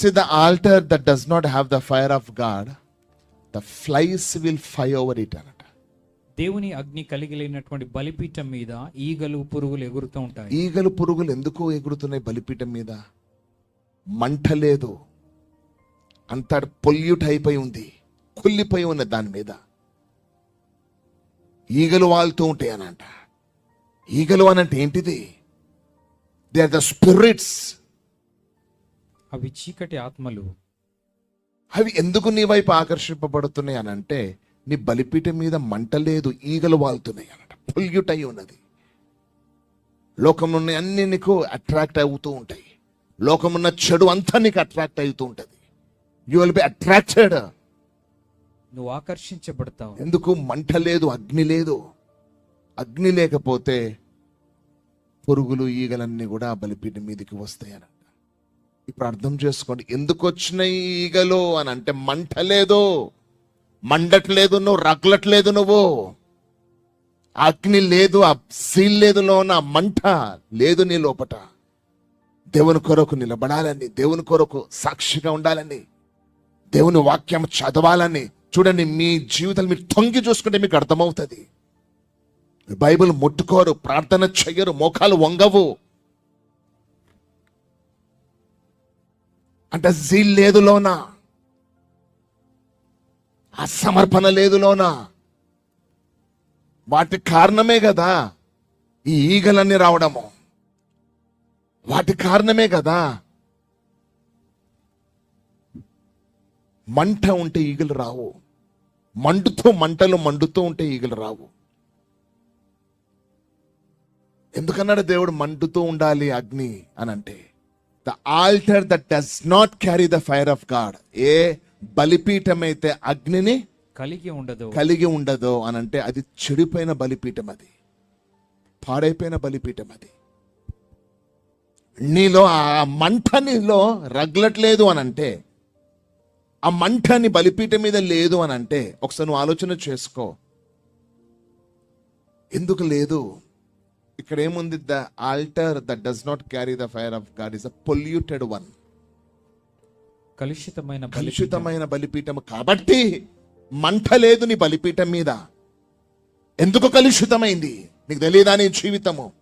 See, the altar that does not have the fire of God, the flies will fly over it. దేవుని అగ్ని కలిగి లేనటువంటి బలిపీఠం మీద ఈగలు పురుగులు ఎగురుతూ ఉంటాయి. ఈగలు పురుగులు ఎందుకు ఎగురుతున్నాయి బలిపీఠం మీద? మంట లేదు. అంత పొల్యూట్ అయిపోయి ఉంది. కుళ్ళిపోయి ఉన్నది దాని మీద. ఈగలు వాళ్తూ ఉంటాయి అనంట. ఈగలు అనంటే ఏంటిది? దే ఆర్ ద స్పిరిట్స్ అవి చీకటి ఆత్మలు. అవి ఎందుకు నీ వైపు ఆకర్షింపబడుతున్నాయి అని అంటే నీ బలిపీఠం మీద మంట లేదు ఈగలు వాళ్తున్నాయి అన్నట పొల్యూట్ అయి ఉన్నది. లోకంలో అన్ని నీకు అట్రాక్ట్ అవుతూ ఉంటాయి. లోకమున్న చెడు అంతా నీకు అట్రాక్ట్ అవుతూ ఉంటుంది. యు విల్ బి అట్రాక్టెడ్ నువ్వు ఆకర్షించబడతావు. ఎందుకు? మంట లేదు అగ్ని లేదు. అగ్ని లేకపోతే పురుగులు ఈగలన్నీ కూడా బలిపీఠం మీదకి వస్తాయి అనంట ఇప్పుడు అర్థం చేసుకోండి. ఎందుకు వచ్చినాయి ఈ ఈగలు అని అంటే మంట లేదు. మండట్లేదు నువ్వు రగలట్లేదు నువ్వు. అగ్ని లేదు ఆ సీల్ లేదు లోన మంట లేదు నీ లోపట. దేవుని కొరకు నిలబడాలని దేవుని కొరకు సాక్షిగా ఉండాలని దేవుని వాక్యం చదవాలని. చూడండి మీ జీవితాలు మీరు తొంగి చూసుకుంటే మీకు అర్థమవుతుంది. బైబిల్ ముట్టుకోరు ప్రార్థన చెయ్యరు మోకాలు వంగవు. అంటే జీల్ లేదు లోన ఆ సమర్పణ లేదు లోన వాటి కారణమే కదా ఈ ఈగలన్నీ రావడము. వాటి కారణమే కదా మంట ఉంటే ఈగలు రావు. మండుతూ మంటలు మండుతూ ఉంటే ఈగలు రావు. ఎందుకన్నాడు దేవుడు? మండుతూ ఉండాలి అగ్ని అని అంటే the altar that does not carry the fire of God ఏ బలిపీఠం అయితే అగ్నిని కలిగి ఉండదు. కలిగి ఉండదో అని అంటే అది చెడిపోయిన బలిపీఠం అది. పాడైపోయిన బలిపీఠం అది. నీలో ఆ మంట నీలో రగలట్లేదు అని అంటే ఆ మంట నీ బలిపీఠం మీద లేదు అని అంటే ఒకసారి నువ్వు ఆలోచన చేసుకో. ఎందుకు లేదు? ఇక్కడ ఏముంది the altar that does not carry the fire of God is a polluted one. కలుషితమైన కలుషితమైన బలిపీఠం కాబట్టి మంట లేదు నీ బలిపీఠం మీద. ఎందుకు కలుషితమైంది? నీకు తెలియదా నీ జీవితము?